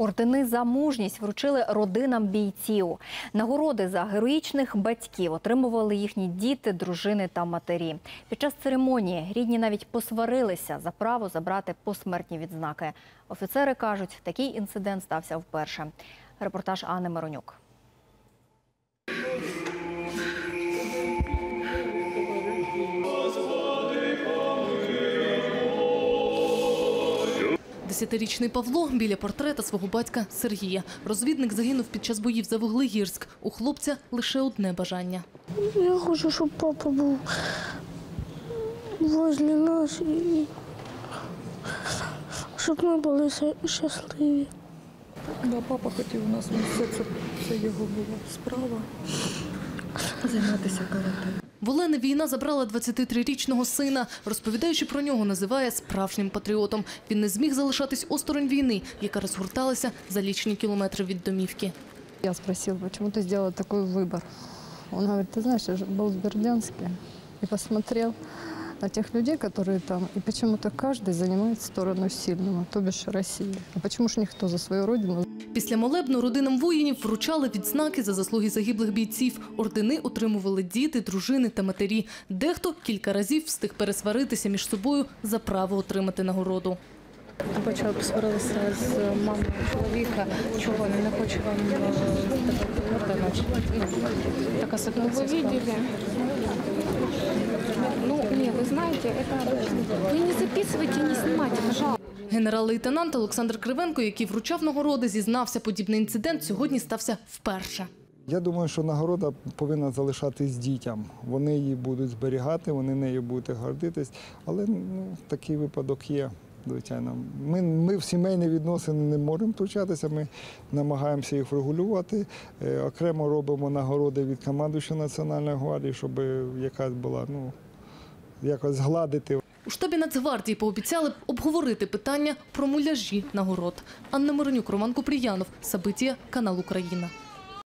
Ордени за мужність вручили родинам бійців. Нагороди за героїчних батьків отримували їхні діти, дружини та матері. Під час церемонії рідні навіть посварилися за право забрати посмертні відзнаки. Офіцери кажуть, такий інцидент стався вперше. Репортаж Анни Миронюк. Десятирічний Павло біля портрета свого батька Сергія. Розвідник загинув під час боїв за Вуглегірськ. У хлопця лише одне бажання. Я хочу, щоб папа був возле нас і щоб ми були щасливі. Да, папа хотів у нас ну, все це, це його була справа. Займатися карате. В Олени війна забрала 23-річного сина. Розповідаючи про нього, називає справжнім патріотом. Він не зміг залишатись осторонь війни, яка розгорталася за лічені кілометри від домівки. Я спросила, почему ты сделал такой выбор? Он говорит, ты знаешь, я же был в Бердянске и посмотрел на тех людей, которые там, и почему-то каждый занимает сторону сильного, то бишь России. А почему ж никто за свою родину? Після молебну родинам воїнів вручали відзнаки за заслуги загиблих бійців. Ордени отримували діти, дружини та матері. Дехто кілька разів встиг пересваритися між собою за право отримати нагороду. Почала посварилися з мамою чоловіка, чого він не хоче вам е, орден. Ну, така ситуація. Ви видели? Ну, ні, ви знаєте, это... ви не записуйте, не знімайте, пожалуйста. Генерал-лейтенант Олександр Кривенко, який вручав нагороди, зізнався, подібний інцидент сьогодні стався вперше. Я думаю, що нагорода повинна залишатись дітям. Вони її будуть зберігати, вони нею будуть гордитись. Але ну, такий випадок є, звичайно. Ми, ми в сімейні відносини не можемо втручатися, ми намагаємося їх врегулювати. Е, окремо робимо нагороди від командуючого Національної гвардії, щоб якась була, ну, якось згладити У штабі Нацгвардії пообіцяли обговорити питання про муляжі нагород. Анна Миронюк, Роман Купріянов, Сабитія, канал Україна.